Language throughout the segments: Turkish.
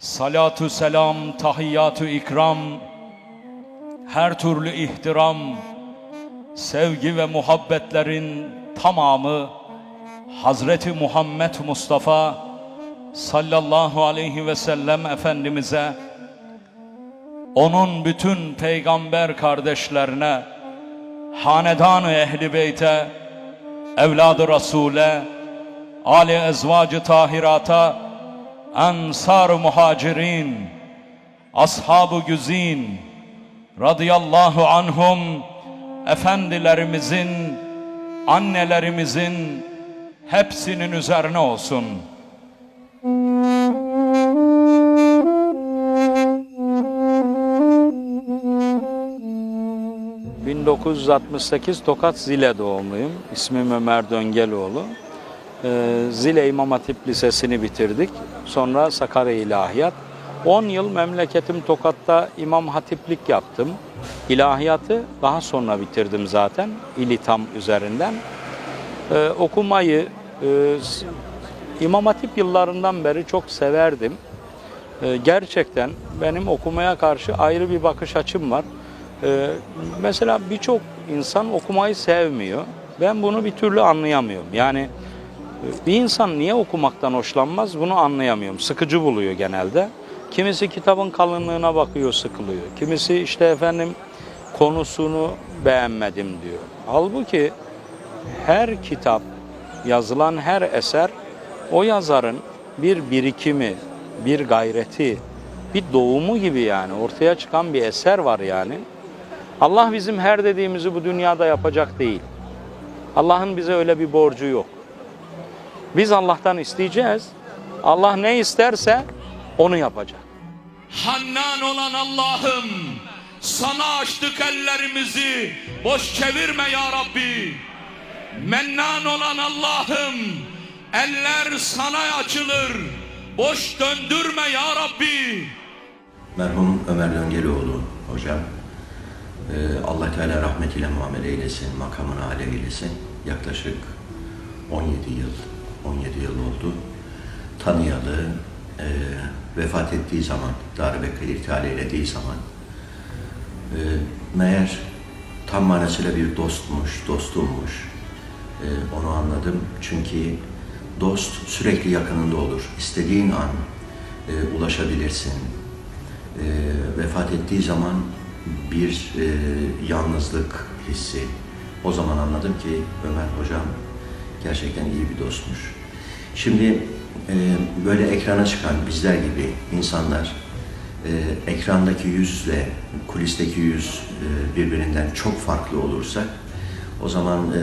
Salatu selam, tahiyyatü ikram, her türlü ihtiram, sevgi ve muhabbetlerin tamamı Hazreti Muhammed Mustafa sallallahu aleyhi ve sellem Efendimiz'e, onun bütün peygamber kardeşlerine, hanedan-ı ehli beyte, evladı Resul'e, Ali ezvacı tahirata, ensar muhacirin, ashab-ı güzin, radıyallahu anhum, efendilerimizin, annelerimizin hepsinin üzerine olsun. ...1968 Tokat Zile doğumluyum. İsmim Ömer Döngeloğlu. Ee, Zile İmam Hatip Lisesi'ni bitirdik. Sonra Sakarya İlahiyat. 10 yıl memleketim Tokat'ta İmam Hatiplik yaptım. İlahiyatı daha sonra bitirdim zaten. İlitam üzerinden. Ee, okumayı e, İmam Hatip yıllarından beri çok severdim. Ee, gerçekten benim okumaya karşı ayrı bir bakış açım var. Ee, mesela birçok insan okumayı sevmiyor. Ben bunu bir türlü anlayamıyorum. Yani bir insan niye okumaktan hoşlanmaz bunu anlayamıyorum. Sıkıcı buluyor genelde. Kimisi kitabın kalınlığına bakıyor, sıkılıyor. Kimisi işte efendim konusunu beğenmedim diyor. Halbuki her kitap, yazılan her eser o yazarın bir birikimi, bir gayreti, bir doğumu gibi yani ortaya çıkan bir eser var yani. Allah bizim her dediğimizi bu dünyada yapacak değil. Allah'ın bize öyle bir borcu yok. Biz Allah'tan isteyeceğiz. Allah ne isterse onu yapacak. Hannan olan Allah'ım sana açtık ellerimizi boş çevirme ya Rabbi. Mennan olan Allah'ım eller sana açılır boş döndürme ya Rabbi. Merhum Ömer Döngelioğlu hocam. Ee, Allah Teala rahmetiyle muamele eylesin, makamını âle eylesin. Yaklaşık 17 yıl, 17 yıl oldu. Tanıyalı, e, vefat ettiği zaman, darbe irtihal eylediği zaman e, meğer tam manasıyla bir dostmuş, dostummuş. E, onu anladım. Çünkü dost sürekli yakınında olur. İstediğin an e, ulaşabilirsin. E, vefat ettiği zaman bir e, yalnızlık hissi. O zaman anladım ki Ömer hocam gerçekten iyi bir dostmuş. Şimdi e, böyle ekrana çıkan bizler gibi insanlar e, ekrandaki yüzle kulisteki yüz e, birbirinden çok farklı olursa o zaman e,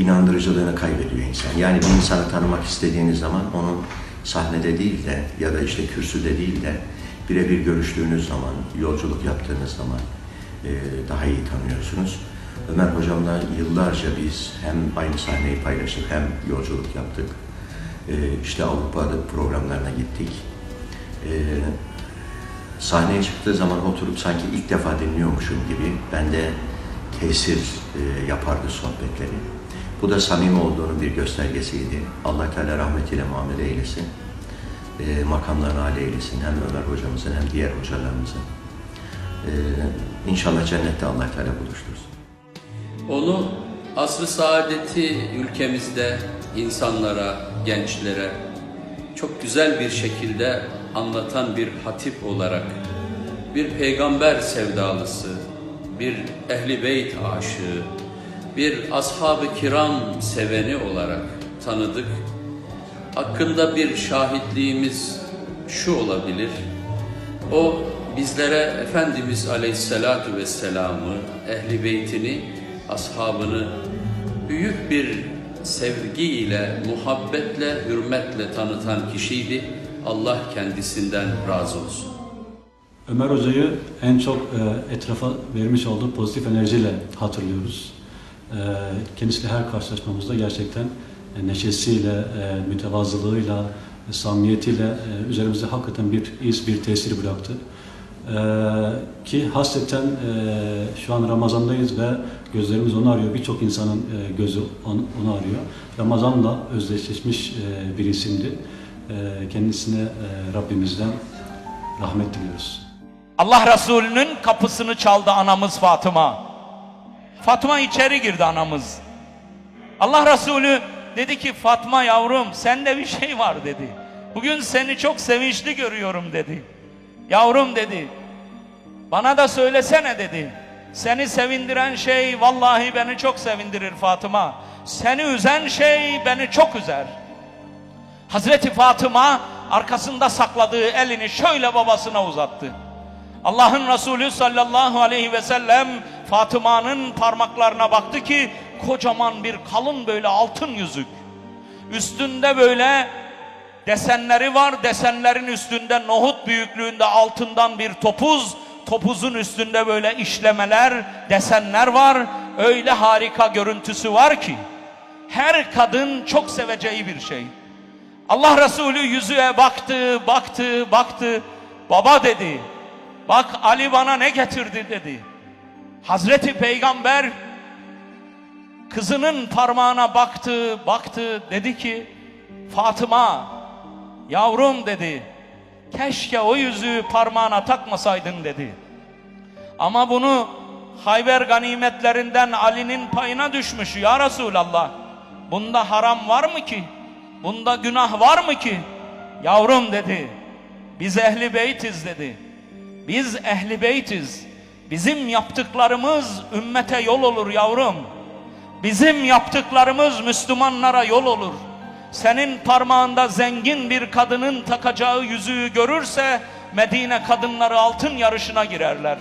inandırıcılığını kaybediyor insan. Yani bir insanı tanımak istediğiniz zaman onun sahnede değil de ya da işte kürsüde değil de birebir görüştüğünüz zaman, yolculuk yaptığınız zaman e, daha iyi tanıyorsunuz. Ömer hocamla yıllarca biz hem aynı sahneyi paylaştık hem yolculuk yaptık. E, işte Avrupa'da programlarına gittik. E, sahneye çıktığı zaman oturup sanki ilk defa dinliyormuşum gibi bende tesir e, yapardı sohbetleri. Bu da samimi olduğunun bir göstergesiydi. Allah Teala rahmetiyle muamele eylesin. E, makamlarını âli eylesin. Hem Ömer hocamızın hem diğer hocalarımızın. E, inşallah cennette Allah Teala buluştursun. Onu asr-ı saadeti ülkemizde insanlara, gençlere çok güzel bir şekilde anlatan bir hatip olarak, bir peygamber sevdalısı, bir ehli beyt aşığı, bir ashab-ı kiram seveni olarak tanıdık. Hakkında bir şahitliğimiz şu olabilir. O bizlere Efendimiz Aleyhisselatu Vesselam'ı, Ehli Beytini, ashabını büyük bir sevgiyle, muhabbetle, hürmetle tanıtan kişiydi. Allah kendisinden razı olsun. Ömer Hoca'yı en çok e, etrafa vermiş olduğu pozitif enerjiyle hatırlıyoruz. E, kendisiyle her karşılaşmamızda gerçekten e, neşesiyle, mütevazılığıyla, samimiyetiyle e, üzerimizde hakikaten bir iz, bir tesiri bıraktı. E, ki hasreten e, şu an Ramazan'dayız ve gözlerimiz onu arıyor. Birçok insanın e, gözü on- onu arıyor. Ramazan'la özdeşleşmiş e, bir isimdi. Kendisine Rabbimizden rahmet diliyoruz. Allah Resulü'nün kapısını çaldı anamız Fatıma. Fatma içeri girdi anamız. Allah Resulü dedi ki Fatma yavrum sende bir şey var dedi. Bugün seni çok sevinçli görüyorum dedi. Yavrum dedi. Bana da söylesene dedi. Seni sevindiren şey vallahi beni çok sevindirir Fatıma. Seni üzen şey beni çok üzer. Hazreti Fatıma arkasında sakladığı elini şöyle babasına uzattı. Allah'ın Resulü sallallahu aleyhi ve sellem Fatıma'nın parmaklarına baktı ki kocaman bir kalın böyle altın yüzük. Üstünde böyle desenleri var. Desenlerin üstünde nohut büyüklüğünde altından bir topuz. Topuzun üstünde böyle işlemeler, desenler var. Öyle harika görüntüsü var ki her kadın çok seveceği bir şey. Allah Resulü yüzüğe baktı, baktı, baktı. Baba dedi. Bak Ali bana ne getirdi dedi. Hazreti Peygamber kızının parmağına baktı, baktı. Dedi ki Fatıma yavrum dedi. Keşke o yüzüğü parmağına takmasaydın dedi. Ama bunu Hayber ganimetlerinden Ali'nin payına düşmüş ya Resulallah. Bunda haram var mı ki? Bunda günah var mı ki? Yavrum dedi. Biz ehli beytiz dedi. Biz ehli beytiz. Bizim yaptıklarımız ümmete yol olur yavrum. Bizim yaptıklarımız Müslümanlara yol olur. Senin parmağında zengin bir kadının takacağı yüzüğü görürse Medine kadınları altın yarışına girerler.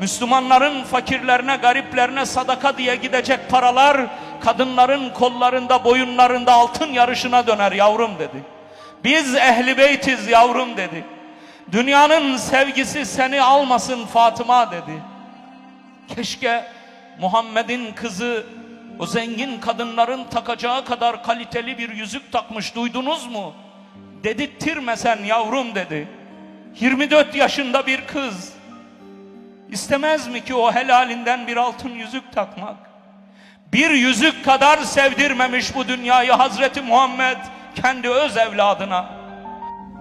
Müslümanların fakirlerine, gariplerine sadaka diye gidecek paralar kadınların kollarında, boyunlarında altın yarışına döner yavrum dedi. Biz ehli beytiz yavrum dedi. Dünyanın sevgisi seni almasın Fatıma dedi. Keşke Muhammed'in kızı o zengin kadınların takacağı kadar kaliteli bir yüzük takmış duydunuz mu? Dedirttirmesen yavrum dedi. 24 yaşında bir kız. İstemez mi ki o helalinden bir altın yüzük takmak? Bir yüzük kadar sevdirmemiş bu dünyayı Hazreti Muhammed kendi öz evladına.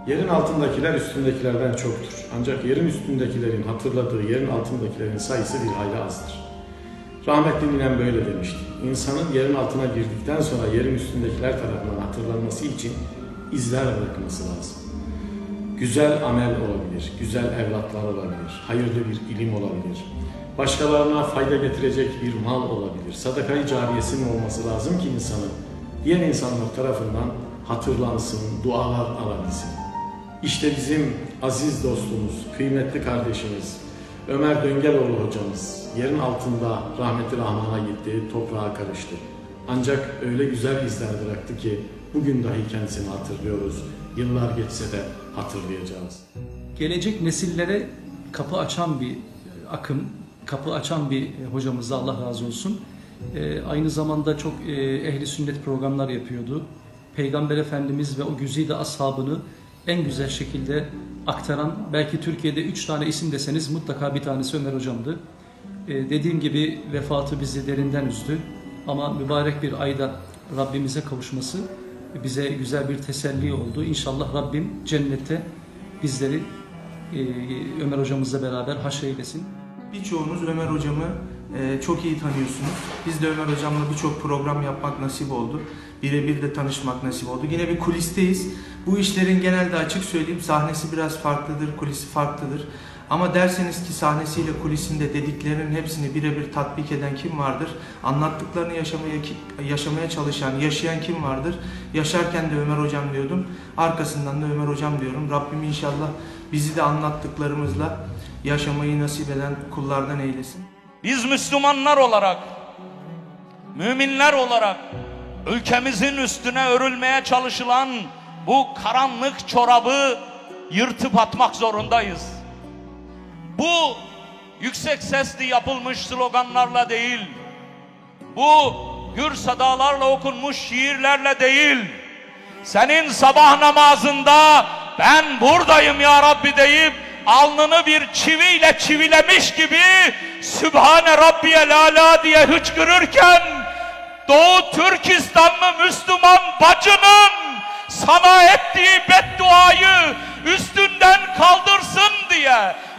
Yerin altındakiler üstündekilerden çoktur. Ancak yerin üstündekilerin hatırladığı yerin altındakilerin sayısı bir hayli azdır. Rahmetli ninem böyle demişti. İnsanın yerin altına girdikten sonra yerin üstündekiler tarafından hatırlanması için izler bırakması lazım. Güzel amel olabilir, güzel evlatlar olabilir, hayırlı bir ilim olabilir. Başkalarına fayda getirecek bir mal olabilir. Sadakayı cariyesinin olması lazım ki insanın diğer insanlar tarafından hatırlansın, dualar alabilsin. İşte bizim aziz dostumuz, kıymetli kardeşimiz Ömer Döngeloğlu hocamız yerin altında rahmeti rahmana gitti, toprağa karıştı. Ancak öyle güzel izler bıraktı ki bugün dahi kendisini hatırlıyoruz. Yıllar geçse de hatırlayacağız. gelecek nesillere kapı açan bir akım, kapı açan bir hocamız da Allah razı olsun. Ee, aynı zamanda çok e, ehli sünnet programlar yapıyordu. Peygamber Efendimiz ve o güzide ashabını en güzel şekilde aktaran, belki Türkiye'de üç tane isim deseniz mutlaka bir tanesi Ömer hocamdı. Ee, dediğim gibi vefatı bizi derinden üzdü. Ama mübarek bir ayda Rabbimize kavuşması bize güzel bir teselli oldu. İnşallah Rabbim cennette bizleri e, Ömer hocamızla beraber haşreylesin. Birçoğunuz Ömer hocamı e, çok iyi tanıyorsunuz. Biz de Ömer hocamla birçok program yapmak nasip oldu. Birebir de tanışmak nasip oldu. Yine bir kulisteyiz. Bu işlerin genelde açık söyleyeyim sahnesi biraz farklıdır, kulisi farklıdır. Ama derseniz ki sahnesiyle kulisinde dediklerinin hepsini birebir tatbik eden kim vardır? Anlattıklarını yaşamaya yaşamaya çalışan, yaşayan kim vardır? Yaşarken de Ömer hocam diyordum. Arkasından da Ömer hocam diyorum. Rabbim inşallah bizi de anlattıklarımızla yaşamayı nasip eden kullardan eylesin. Biz Müslümanlar olarak, müminler olarak ülkemizin üstüne örülmeye çalışılan bu karanlık çorabı yırtıp atmak zorundayız. Bu yüksek sesli yapılmış sloganlarla değil, bu gür sadalarla okunmuş şiirlerle değil, senin sabah namazında ben buradayım ya Rabbi deyip alnını bir çiviyle çivilemiş gibi Sübhane Rabbiyel Ala diye hıçkırırken Doğu Türkistanlı Müslüman bacının sana ettiği bedduayı üstünden kaldır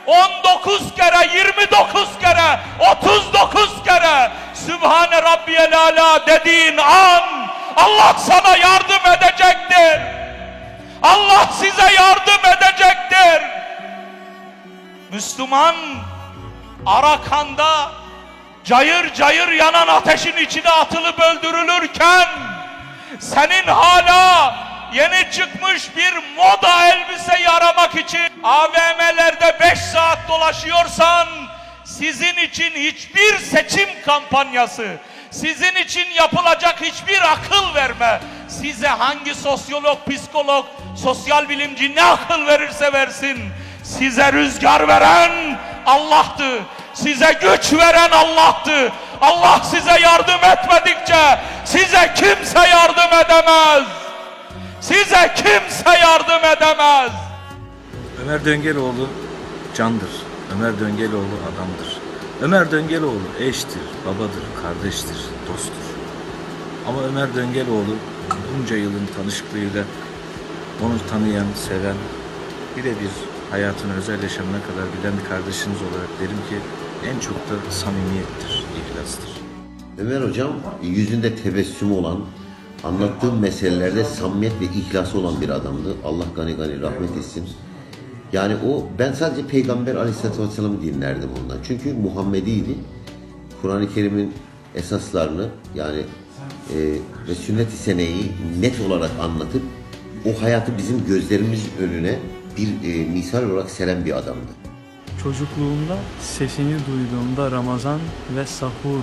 19 kere, 29 kere, 39 kere Sübhane Rabbiyel Ala dediğin an Allah sana yardım edecektir. Allah size yardım edecektir. Müslüman Arakan'da cayır cayır yanan ateşin içine atılıp öldürülürken senin hala yeni çıkmış bir moda elbise yaramak için AVM'lerde 5 saat dolaşıyorsan sizin için hiçbir seçim kampanyası, sizin için yapılacak hiçbir akıl verme, size hangi sosyolog, psikolog, sosyal bilimci ne akıl verirse versin, size rüzgar veren Allah'tı. Size güç veren Allah'tı. Allah size yardım etmedikçe size kimse yardım edemez. Size kimse yardım edemez. Ömer Döngeloğlu candır. Ömer Döngeloğlu adamdır. Ömer Döngeloğlu eştir, babadır, kardeştir, dosttur. Ama Ömer Döngeloğlu bunca yılın tanışıklığıyla onu tanıyan, seven, birebir hayatın özel yaşamına kadar bilen bir kardeşiniz olarak derim ki en çok da samimiyettir, ihlastır. Ömer Hocam yüzünde tebessüm olan, anlattığı meselelerde samimiyet ve ihlası olan bir adamdı. Allah gani gani rahmet etsin. Yani o, ben sadece Peygamber Aleyhisselatü Vesselam'ı dinlerdim ondan. Çünkü Muhammediydi. Kur'an-ı Kerim'in esaslarını yani e, ve sünnet-i seneyi net olarak anlatıp o hayatı bizim gözlerimiz önüne bir e, misal olarak seren bir adamdı. Çocukluğumda sesini duyduğumda Ramazan ve sahur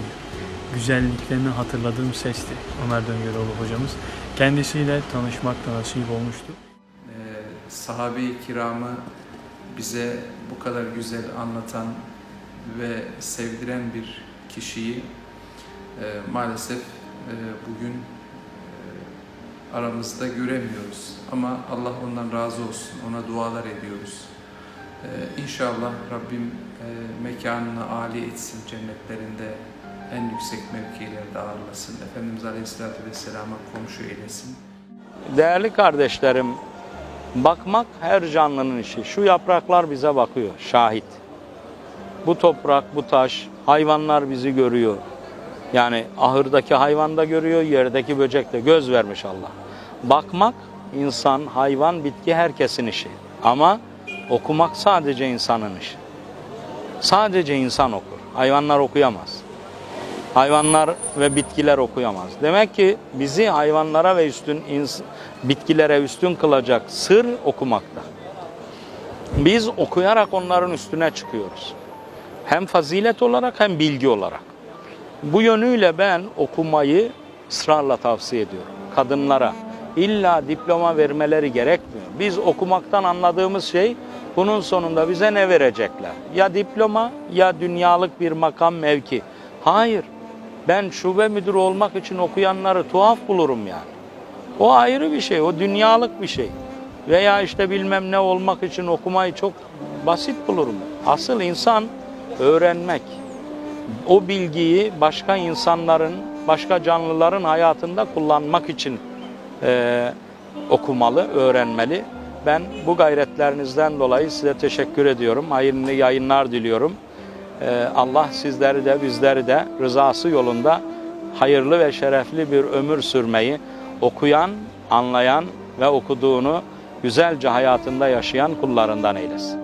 güzelliklerini hatırladığım sesti Ömer Döngöroğlu hocamız. Kendisiyle tanışmak da nasip olmuştu. Ee, sahabe-i kiramı bize bu kadar güzel anlatan ve sevdiren bir kişiyi e, maalesef e, bugün e, aramızda göremiyoruz. Ama Allah ondan razı olsun, ona dualar ediyoruz. E, inşallah Rabbim e, mekanını âli etsin cennetlerinde, en yüksek mevkilerde ağırlasın. Efendimiz Aleyhisselatü Vesselam'a komşu eylesin. Değerli kardeşlerim, bakmak her canlının işi. Şu yapraklar bize bakıyor, şahit. Bu toprak, bu taş, hayvanlar bizi görüyor. Yani ahırdaki hayvan da görüyor, yerdeki böcek de göz vermiş Allah. Bakmak insan, hayvan, bitki herkesin işi. Ama okumak sadece insanın işi. Sadece insan okur. Hayvanlar okuyamaz. Hayvanlar ve bitkiler okuyamaz. Demek ki bizi hayvanlara ve üstün bitkilere üstün kılacak sır okumakta. Biz okuyarak onların üstüne çıkıyoruz. Hem fazilet olarak hem bilgi olarak. Bu yönüyle ben okumayı ısrarla tavsiye ediyorum kadınlara. İlla diploma vermeleri gerekmiyor. Biz okumaktan anladığımız şey bunun sonunda bize ne verecekler? Ya diploma ya dünyalık bir makam mevki. Hayır. Ben şube müdürü olmak için okuyanları tuhaf bulurum yani. O ayrı bir şey, o dünyalık bir şey. Veya işte bilmem ne olmak için okumayı çok basit bulurum. Asıl insan öğrenmek. O bilgiyi başka insanların, başka canlıların hayatında kullanmak için eee, okumalı, öğrenmeli. Ben bu gayretlerinizden dolayı size teşekkür ediyorum. Hayırlı yayınlar diliyorum. Eee, Allah sizleri de bizleri de rızası yolunda hayırlı ve şerefli bir ömür sürmeyi okuyan, anlayan ve okuduğunu güzelce hayatında yaşayan kullarından eylesin.